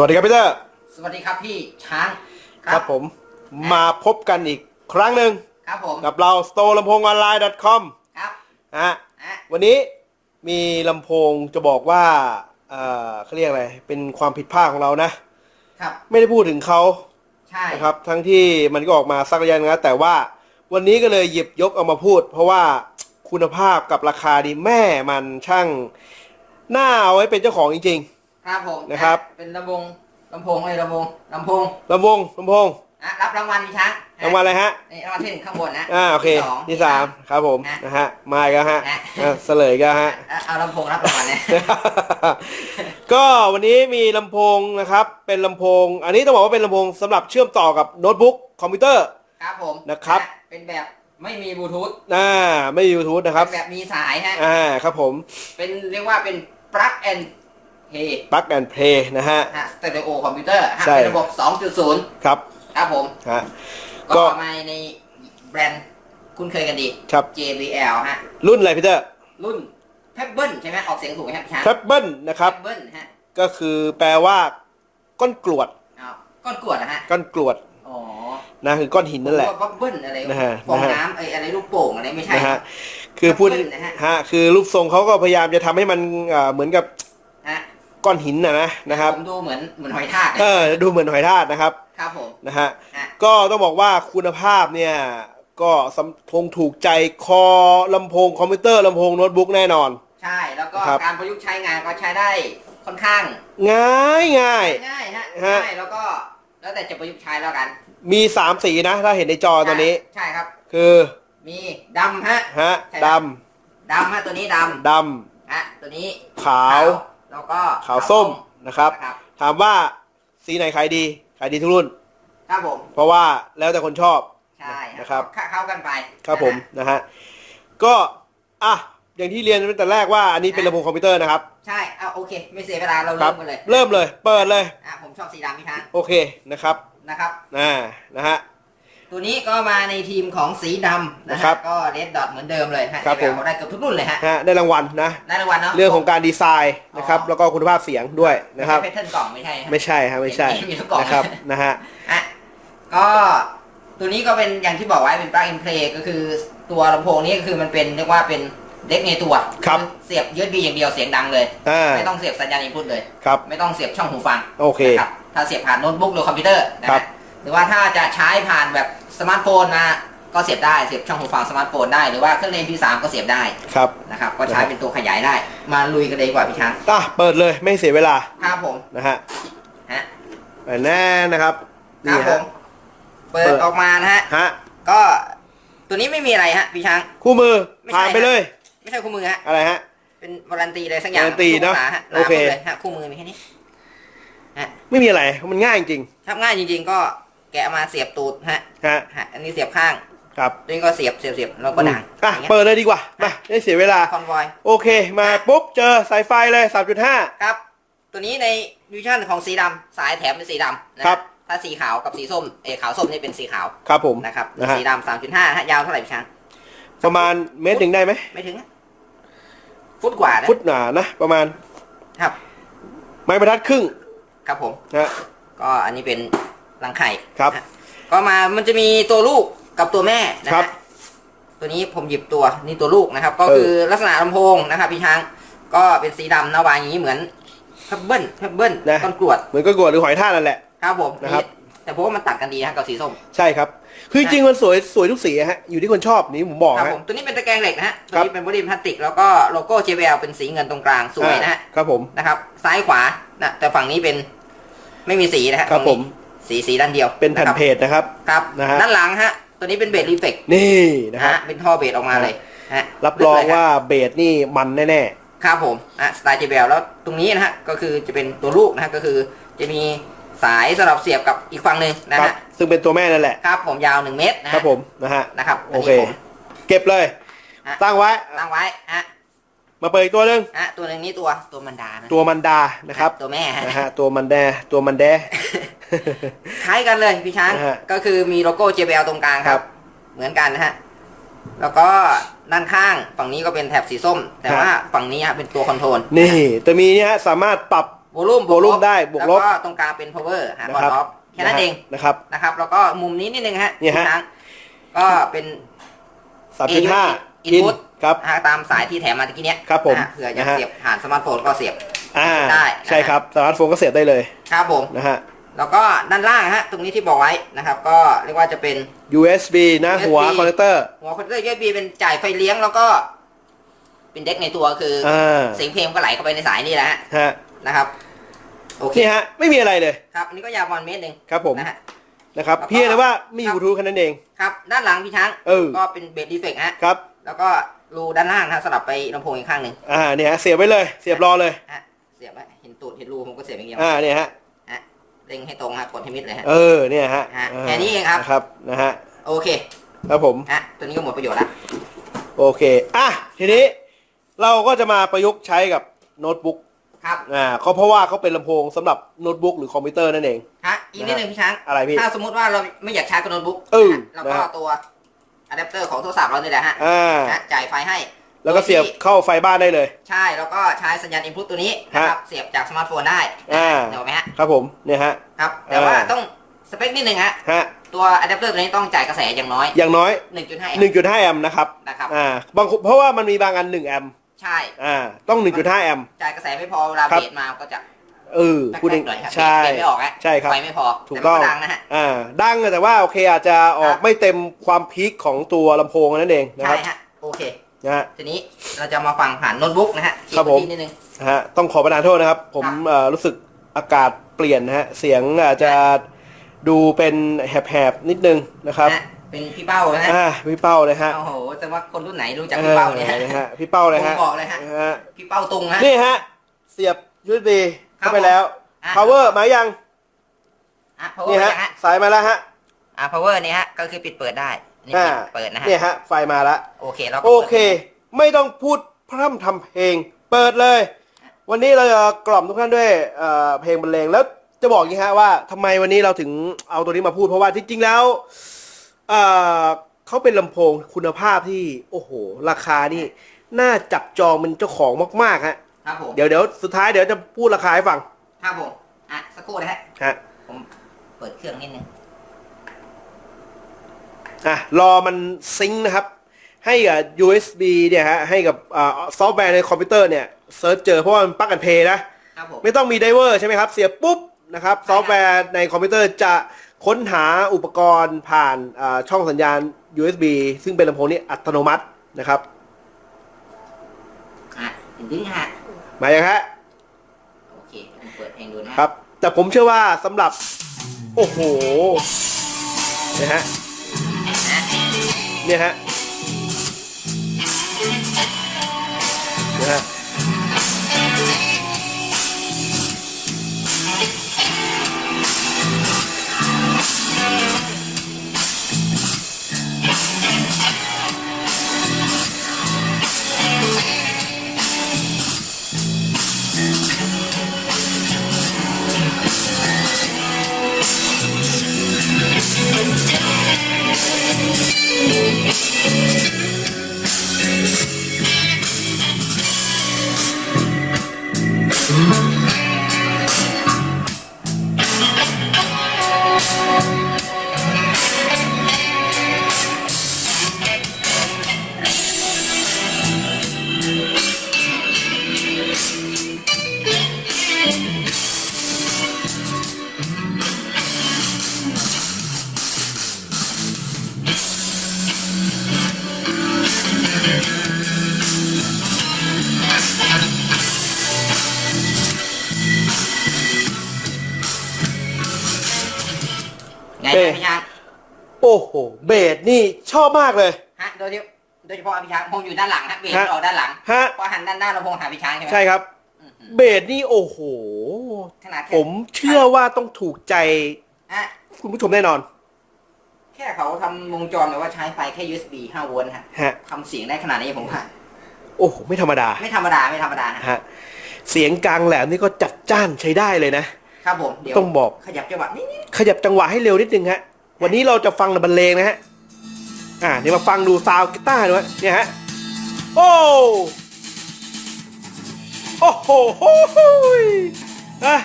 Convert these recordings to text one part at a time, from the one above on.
สวัสดีครับพี่เตอร์สวัสดีครับพี่ช้างครับผมมาพบกันอีกครั้งหนึ่งครับผมกับเรา store ลำโพงออนไลน์ .com ครับนะฮะอะวันนี้มีลำโพงจะบอกว่าเอ่อเขาเรียกอะไร เป็นความผิดพลาดของเรานะครับ ไม่ได้พูดถึงเขาใช่นะครับ ทั้งที่มันก็ออกมาสักระยะนึงแล้วแต่ว่าวันนี้ก็เลยหยิบยกเอามาพูด เพราะว่าคุณภาพกับราคาดีแม่มันช่างน่าเอาไว้เป็นเจ้าของจริง ครับผมนะครับอ่เป็นลำโพงลำโพงเลยลำโพงลำโพงๆลำโพงลำโพงอะรับรางวัลพี่ช้างรางวัลอะไรฮะนี่รางวัลที่หนึ่งข้างบนนะอ่าโอเคที่สองที่สามครับผมนะนะฮะมาอีกแล้วฮะนะอะเสลยก็ฮะอะเอาลำโพงรับรางวัลเนี่ยก็วันนี้มีลำโพงนะครับ เป็นลำโพง อันนี้ต้องบอกว่าเป็นลำโพงสำหรับเชื่อมต่อกับโน้ตบุ๊กคอมพิวเตอร์ครับผมนะครับอ่เป็นแบบไม่มีบลูทูธอ่าไม่มีบลูทูธนะครับเป็นแบบมีสายฮะอ่าครับผม เป็นเรียกว่าเป็น plug and play ปลั๊กแอนเพลย์นะฮะ ฮะสเตอริโอคอมพิวเตอร์ฮะใช่ เป็นระบบ 2.0 ครับ ครับผม ฮะ ก็ก็มาในแบรนด์คุ้นเคยกันดี ครับ JBL ฮะ รุ่นอะไรพี่เตอร์รุ่น Pebble ใช่ไหมออกเสียงถูกไหมครับพี่ช้าง แทบเบิลนะครับ Pebble ฮะก็คือแปลว่า ก้อนกรวด อ้าวก้อนกรวดนะฮะ ก้อนกรวดอ๋อนะคือก้อนหินนั่นแหละ บับเบิ้ลอะไรนะฮะฟองนะฮะ น้ำไอ้อะไรลูกโป่งอะไรไม่ใช่ นะฮะ คือพูด Pebble นะฮะ ฮะ คือรูปทรงเขาก็พยายามจะทำให้มันอ่าเหมือนกับฮะ ก้อนหินนะนะนะครับผมดูเหมือนเหมือนหอยทากเออดูเหมือนหอยทากนะครับครับผมนะฮะฮะก็ต้องบอกว่าคุณภาพเนี่ยก็สำคงถูกใจคอลำโพงคอมพิวเตอร์ลำโพงโน้ตบุ๊กแน่นอน ใช่แล้วก็ครับการประยุกต์ใช้งานก็ใช้ได้ค่อนข้าง ง่ายง่ายง่ายฮะฮะง่ายแล้วก็แล้วแต่จะประยุกต์ใช้แล้วกัน มีสามสีนะ ถ้าเห็นในจอตัวนี้ ใช่ครับ คือมีดำฮะฮะใช่ดครับดำฮะตัวนี้ดำดำฮะตัวนี้ำขาว แล้วก็ขาวส้มนะครับ นะครับ ถามว่าสีไหนขายดี ขายดีทุกรุ่น ครับผม เพราะว่าแล้วแต่คนชอบ ใช่นะครับ เข้าเข้ากันไปครับผมนะฮะนะฮะก็อะอย่างที่เรียนตั้งแต่แรกว่าอันนี้เป็นลำโพงคอมพิวเตอร์นะครับ ใช่เอาโอเค ไม่เสียเวลาเราครัเริ่บมกันเลย เริ่มเลย เปิดเลย อะผมชอบสีดำพี่ช้างโอเคนะครับ นะครับ อ่านะฮะ ตัวนี้ก็มาในทีมของสีดำนะครัฮะบก็เรดดอทเหมือนเดิมเลยฮะครับผมเขาได้เกือบทุกรุ่นเลยฮะ ฮะได้รางวัลนะ ได้รางวัลเนาะ เรื่องของการดีไซน์นะครับอ๋อ แล้วก็คุณภาพเสียงด้วยนะครับ ไม่ใช่แพทเทิร์นกล่องไม่ใช่ฮะ ไม่ใช่ฮะไม่ใช่มีทุกกล่อง นะครับนะฮะ อะก็ตัวนี้ก็เป็นอย่างที่บอกไว้เป็น plug and play ก็คือตัวลำโพงนี้ก็คือมันเป็นเรียกว่าเป็นเด็กในตัวครับ อเสียบ USB อย่างเดียวเสียงดังเลย อ่าไม่ต้องเสียบสัญญาณอินพุตเลย ครับ ไม่ต้องเสียบช่องหูฟังโอเคนะครับถ้าเสียบผ่านโน้ตบุ๊กหรือคอมพิวเตอร์นะครัฮะบห รือว่าถ้าจะใช้ผ่านแบบสมาร์ทโฟนนะก็เสียบได้เสียบช่องหูฟังสมาร์ทโฟนได้หรือว่าเครื่องเล่น MP3 ก็เสียบได้ครับนะครับก็ใช้เป็นตัวขยายได้ มาลุยกันเลยดีกว่าพี่ช้างอะเปิดเลยไม่เสียเวลาครับผมนะฮะฮะเปิดแน่นะครับคนี่รับผฮะมเปิเปิดดออกมานะฮะฮะก็ตัวนี้ไม่มีอะไรฮะพี่ช้างคู่มือไม่ใช่ผ่านไปเลย ไม่ใช่คู่มือฮะอะไรฮะเป็นวารันตีอะไรสักอย่างวารันตีเนอะทุกภษฮหโอเคหนาปึ๊บลยฮะคู่มือมีแค่นี้ไม่มีอะไรมันง่ายจริงทำง่ายจริง ๆ ก็ แกะมาเสียบตูดฮะฮะฮะอันนี้เสียบข้างครับตัวนี้ก็เสียบเสียบเสียบแล้วก็ดังอะอย่างเงี้ยเปิดเลยดีกว่ามาไม่เสียเวลาคอนวอยโอเค มาปุ๊บเจอสายไฟเลย 3.5 ครับ ตัวนี้ในวิชั่นของสีดำสายแถมเป็นสีดำนะครับถ้าสีขาวกับสีส้มเออขาวส้มนี่เป็นสีขาวครับผมนะครับนะฮะสีดำสามจุดห้าฮะยาวเท่าไหร่พี่ช้างประมาณเมตรหนึ่งได้ไหมไม่ถึงอะฟุตกว่านะฟุตหนานะประมาณครับ ไม้บรรทัดครึ่ง ครับผมนะก็อันนี้เป็น รังไข่ครับนะก็มามันจะมีตัวลูกกับตัวแม่นะครัฮะบตัวนี้ผมหยิบตัวนี่ตัวลูกนะครับ ก็เออ คือลักษณะลำโพงนะครับพี่ช้างก็เป็นสีดำนะวางอย่างนี้เหมือนแพบเบิ้ลแพบเบิ้ลต้นกรวดเหมือนก็กรวดหรือหอยทากนั่นแหละ ครับผมนะครับแต่ผมว่ามันตัดกันดีนะกับสีส้ม ใช่ครับ คือจริงๆมันสวยสวยทุกสีฮะอยู่ที่คนชอบนี่ผมบอกครับฮะ ผมตัวนี้เป็นตะแกรงเหล็กนะฮะตัวครับ นี้เป็นบอดี้พลาสติก แล้วก็โลโก้ JBL เป็นสีเงินตรงกลางสวยนะฮะอ่าครับผม นะครับ ซ้ายขวานะแต่ฝั่งนี้เป็นไม่มีสีนะฮะครับตงนี้ผม สีสีด้านเดียวเป็นแผ่นเพจนะครับ ครับนะฮะ ด้านหลังฮะ ตัวนี้เป็นเบสรีเฟกนี่นะครับฮะเป็นท่อเบสออกมาเลยฮะรับรองลึกเลยฮะว่าเบสนี่มันแน่ครับผมอะสไตล์ JBL แล้วตรงนี้นะฮะก็คือจะเป็นตัวลูกนะฮะก็คือจะมีสายสำหรับเสียบกับอีกฝั่งหนึ่งๆนะครับ ฮะซึ่งเป็นตัวแม่นั่นแหละ ครับผมยาว 1 เมตรนะฮะครับผมนะฮะ นะครับโอเคนนี้ผม เก็บเลย ฮะ ตั้งไว้ ตั้งไว้ฮะ มาเปิดอีกตัวหนึงฮะตัวหนึ่งนี่ตัวตัวมันดานะตัวมันดานะครับตัวแม่ฮะนะฮะตัวมันแดตัวมันแด คล้ายกันเลยพี่ช้างนะฮะก็คือมีโลโก้ JBL ตรงกลางคครัรับบ เหมือนกันนะฮะแล้วก็ด้านข้างฝั่งนี้ก็เป็นแถบสีส้ม แต่ครับว่าฝั่งนี้ฮะเป็นตัวคอนโทรลนี่แต่มีเนี่ยฮะสามารถปรับ โวลูม volume ได้บวกลบ แล้วก็ตรงกลางเป็น power หานะบอครัลบออฟแค่นั้นเองนะครับ นะครับ แล้วก็มุมนี้นิดนึงฮะเนี่ยฮะทุกครั้งก็เป็น สามจุดห้าอิน อินพุตครับนะฮะตามสายที่แถมมาตะกี้เนี้ยครับผมนะฮะเผื่อจะนะฮะ เสียบผ่านสมาร์ทโฟนก็เสียบ อ่าได้ใช่ครับสมาร์ทโฟนก็เสียบได้เลยครับผม นะฮะ แล้วก็ด้านล่างฮะตรงนี้ที่บอกไว้นะครับ ก็เรียกว่าจะเป็น USB นะหัว USB คอนเนคเตอร์ หัวคอนเนคเตอร์ USB เป็นจ่ายไฟเลี้ยงแล้วก็ เป็นเด็กในตัวคือออ่าเสียงเพลงก็ไหลเข้าไปในสายนี่แหละฮะฮะนะครับ โอเคนี่ฮะ ไม่มีอะไรเลยครับ อันนี้ก็ยาวประมาณเมตรหนึ่งครับผมนะฮะ นะครับแล้วก็ เพียงแต่ว่ามีครับบลูทูธแค่นั้นเอง ครับ ด้านหลังพี่ช้างเออ ก็เป็นเบสดีเฟกฮะ ครับ แล้วก็รูด้านล่างนะฮะสลับไปลำโพงอีกข้างหนึ่งอ่าเนี่ยฮะเสียบไว้เลยเสียบรอเลย ฮะเสียบไว้เห็นตูดเห็นรูผมก็เสียบอย่างเดียวอ่าเนี่ยฮะฮะเล็งให้ตรงฮะกดให้มิดเลยฮะ เออเนี่ยฮะฮะาแค่นี้เองครับ นะครับนะฮะโอเคครับผมฮะตัวนี้ก็หมดประโยชน์ละโอเคอะทีนี้เราก็จะมาประยุกต์ใช้กับโน้ตบุ๊กครับอ่าเขาเพราะว่าเขาเป็นลำโพงสำหรับโน้ตบุ๊กหรือคอมพิวเตอร์นั่นเอง ฮะอีกนิดหนึ่งพี่ช้างอะไรพี่ถ้าสมมติว่าเราไม่อยากใช้กับโน้ตบุ๊กเออนะฮะเราก็นะฮะ เอาตัว อะแดปเตอร์ของโทรศัพท์เรานี่แหละฮะอ่า นะจ่ายไฟให้แล้วก็เสียบโดที่เข้าไฟบ้านได้เลย ใช่แล้วก็ใช้สัญญาณอินพุตตัวนี้นะครับเสียบจากสมาร์ทโฟนได้อ่าเดี๋ยวไหมฮะครับผมเนี่ยฮะ ครับแต่ว่าอ่า ต้องสเปคนิดนึงฮะฮะ ตัวอะแดปเตอร์ตัวนี้ต้องจ่ายกระแสอย่างน้อย อย่างน้อย 1.5แอมป์1.5 แอมป์นะครับ นะครับ อ่า บางคนเพราะว่ามันมีบางอัน 1 แอมป์ ใช่ อ่า ต้อง 1.5 แอมป์ จ่ายกระแสไม่พอเวลาครับ เบสมาก็จะ เออแป๊กพูดเองๆหน่อยครับใช่เบสไม่ออกฮะใช่ครับไฟไม่พอถูกแต่ต้มัอนงก็ดังนะฮะอ่าดังแต่ว่าโอเคอาจจะออกครับไม่เต็มความพีคของตัวลำโพงนั่นเองนะคใช่รับฮะโอเคนะฮะทีนี้เราจะมาฟังผ่านโน้ตบุ๊กนะฮะครับผมดนิดนึงนะฮะต้องขอประทานโทษนะครับ ผมครับเอ่อรู้สึกอากาศเปลี่ยนนะฮะเสียงอาจจะดูเป็นแหบๆนิดนึงนะครับนะฮะเป็นพี่เป้านะฮะอ่าพี่เป้าเลยฮะ โอ้โห แต่ว่าคนรุ่นไหนรู้จักพี่เป้าเนี่ยออนะฮะ พี่เป้าเลยฮะผมบอกเลยฮะนะฮะ พี่เป้าตุงฮะ นี่ฮะ เสียบ USB ครับ เข้าไปแล้ว อะ power มายังอะ power นี่ฮะยังฮะสายมาแล้วฮะอะ power นี่ฮะก็คือปิดเปิดได้นี่อ่าปิดเปิดนะฮะเนี่ยฮะไฟมาแล้ว โอเคแล้วก็โอเค ไม่ต้องพูดพร่ำทำเพลง เปิดเลย วันนี้เราจะกล่อมทุกท่านด้วยเอ่อเพลงบรรเลงแล้วจะบอกอย่างนี้ฮะว่าทำไมวันนี้เราถึงเอาตัวนี้มาพูดเพราะว่าจริงๆแล้วเอ่อเขาเป็นลำโพงคุณภาพที่ โอ้โห ราคานี่ น่าจับจองเป็นเจ้าของมากๆฮะ ครับผม เดี๋ยวเดี๋ยวสุดท้ายเดี๋ยวจะพูดราคาให้ฟังครับผม อะ สักครู่นะฮะ ฮะผมเปิดเครื่องนิดนึง อะรอมันซิงค์นะครับ ให้กับ USB เนี่ยฮะให้กับอ่าซอฟต์แวร์ในคอมพิวเตอร์เนี่ยเซิร์ชเจอเพราะว่ามันปลักกันเพย์นะ ครับผม ไม่ต้องมีไดเวอร์ใช่ไหมครับ เสียบปุ๊บนะครับซอฟต์แวร์ในคอมพิวเตอร์จะค้นหาอุปกรณ์ผ่านอ่าช่องสัญญาณ USB ซึ่งเป็นลำโพงนี้อัตโนมัตินะครับ อะดึงฮะ มายังฮะ โอเคผมเปิดเพลงดูนะฮะครับ แต่ผมเชื่อว่าสำหรับ โอ้โหเนี่ยฮะเนี่ยฮะเนี่ยฮะ ไงเอ๊ะนะพี่ช้างโอ้โห เบสนี่ชอบมากเลย ฮะโดยที่โดยเฉพาะพี่ช้างผมอยู่ด้านหลังฮะเบสฮะออกด้านหลังฮะเพราะหันด้านหน้าเราพงหาพี่ช้างใช่ไหมใช่ครับ อื้อหือเบสนี่โอ้โห ขนาดแค่ผมเชื่อว่าต้องถูกใจฮะ คุณผู้ชมแน่นอน แค่เขาทำวงจรแบบว่าใช้ไฟแค่ USB 5โวลต์ฮะฮะ ทำเสียงได้ขนาดนี้ผมว่าโอ้โหไม่ธรรมดาไม่ธรรมดาไม่ธรรมดาฮะฮะเสียงกลางแหลมนี่ก็จัดจ้านใช้ได้เลยนะ ครับผมเดี๋ยวต้องบอก ขยับจังหวะนิดขยับจังหวะให้เร็วนิดนึงฮะ วันนี้เราจะฟังบรรเลงนะฮะ อ่าเดี๋ยวมาฟังดูซาวด์กีตาร์ดูฮะเนี่ยฮะ โอ้โอ้โหโหโหยอะ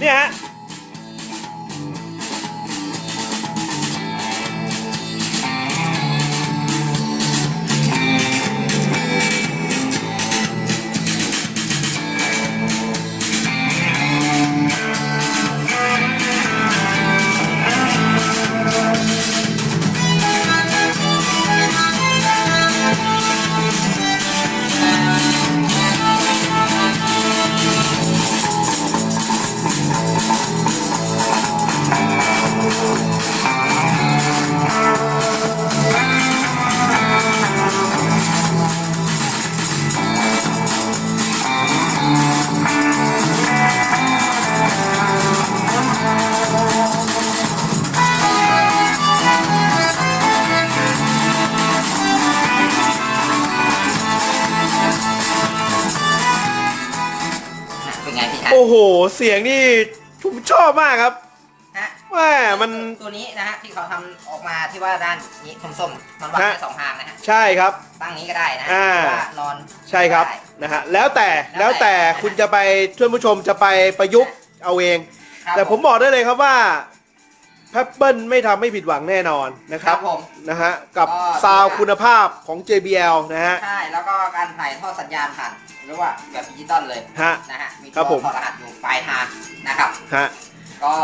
เนี่ยฮะ โอ้โห เสียงนี่ผมชอบมากครับฮะแม่มัน ตัวนี้นะฮะที่เขาทำออกมาที่ว่าด้านนี้ส้มๆมันวางฮะ ได้สองทางนะฮะใช่ครับ ตั้งนี้ก็ได้นะฮะอ่า หรือว่านอนใช่ครับได้ นะฮะแล้วแต่แล้แล้ววแต่ แต่คุณจะไปท่านผู้ชมจะไปประยุกต์เอาเอง ครับแต่ผมบอกได้เลยครับว่า แพปเปิลไม่ทำให้ผิดหวังแน่นอนนะคครัรับบผมนะฮะกับก็ ซาวด์คุณภาพของ JBL นะฮะ ใช่ แล้วก็การถ่ายทอดสัญญาณผ่านหรือว่าแบบดิจิตอลเลยฮะนะฮะมีครัตับวผมถอดรหัสอยู่ปลายทางนะครับ ฮะก็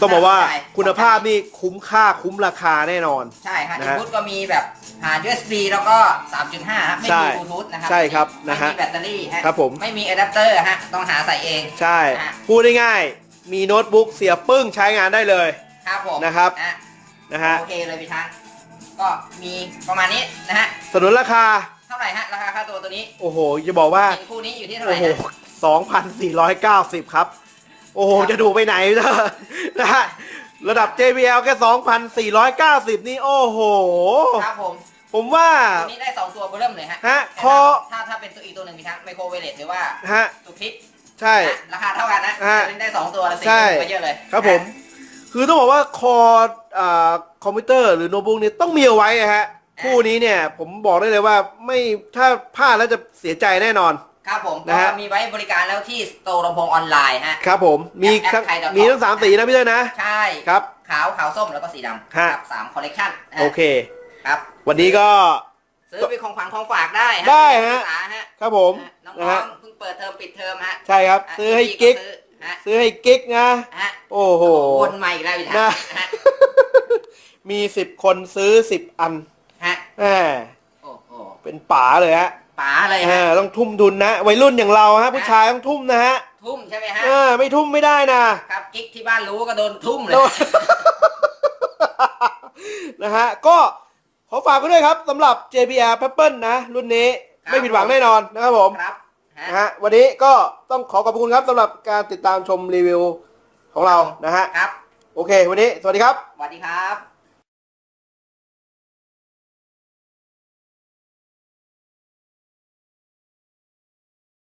ต้องบอกว่าใช่คุณภาพนี่คุ้มค่าคุ้มราคาแน่นอน ใช่ฮะนะอินฮะพุตก็มีแบบหา USB แล้วก็ 3.5ฮะไม่ใช่มีบลูทูธนะครัใช่ครับนะฮะไม่มีแบตเตอรี่ฮะครับผม ไม่มีอะแดปเตอร์ฮะต้องหาใส่เอง ใช่ ฮะ พูดง่ายๆมีโน้ตบุ๊กเสียบปึ้งใช้งานได้เลย ครับผมนะครับฮะนะฮะโอเคเลยพี่ช้างก็มีประมาณนี้นะฮะสนุนราคาเท่าไหร่ฮะราคาค่าตัวตัวนี้โอ้โหจะบอกว่าเห็นคู่นี้อยู่ที่เท่าไหโอ้ร่โหฮะสองพันสี่ร้อยเก้าสิบครับ โอ้โหจะดูไปไหนเนอะนะฮะระดับ JBL แค่สองพันสี่ร้อยเก้าสิบนี่โอ้โห ครับผม ผมว่าตัวนี้ได้สองตัวเริ่มเลยฮะ ฮะแต่คอถ้าถ้าเป็นตัวอีกตัวหนึ่งมีทั้งไมโครเวเลตหรือว่า ฮะตัวคลิป ใช่นะราคาเท่ากันนะฮะตัวนี้ได้สองตัวละสี่ใช่ตัวเยอะเลย ครับผม คือต้องบอกว่าคออ่าคอมพิวเตอร์หรือโน้ตบุ๊กนี่ต้องมีเอาไว้นะฮะ คู่นี้เนี่ยผมบอกได้เลยว่าไม่ถ้าพลาดแล้วจะเสียใจแน่นอน ครับผมนะฮะก็มีไว้บริการแล้วที่สโตร์ลำโพงออนไลน์ฮะ ครับผมมีแอปทั้งไทย .com มีทั้งสามสีนะพี่เต้ยนะใช่ ครับ ขาวขาวส้มแล้วก็สีดำฮะ ครับสามคอลเลกชันโอเค ครับวันนี้ก็ ซื้อเป็นของขวัญของฝากได้ฮะได้ฮะศึกษาฮะครับผมน้นะองฮะๆเพิ่งเปิดเทอมปิดเทอมฮะใช่ครับซื้อให้พี่กิ๊ก ซื้อ ฮะซื้อให้กิ๊กนะ ฮะโอ้โห วนใหม่อีกแล้วอีกนะฮะฮะมีสิบคนซื้อสิบอันฮะแหมโอ้โหเป็นป๋าเลยฮะป๋าเลยเอฮะ อต้องทุ่มทุนนะ วัยรุ่นอย่างเราฮะ ผู้ชายต้องทุ่มนะฮะทุ่มใช่ไหมฮะ เออไม่ทุ่มไม่ได้นะ ครับกิ๊กที่บ้านรู้ก็โดนทุ่มเลยโดนนะฮะ ก็ขอฝากไว้ด้วยครับสำหรับ JBL Pebble นะ รุ่นนี้ครับ ไม่ผิดหวังแน่นอนนะครับผม ครับฮะ นะฮะวันนี้ก็ต้องขอขอบคุณครับสำหรับการติดตามชมรีวิวของเรานะฮะครับ โอเค วันนี้สวัสดีครับ สวัสดีครับ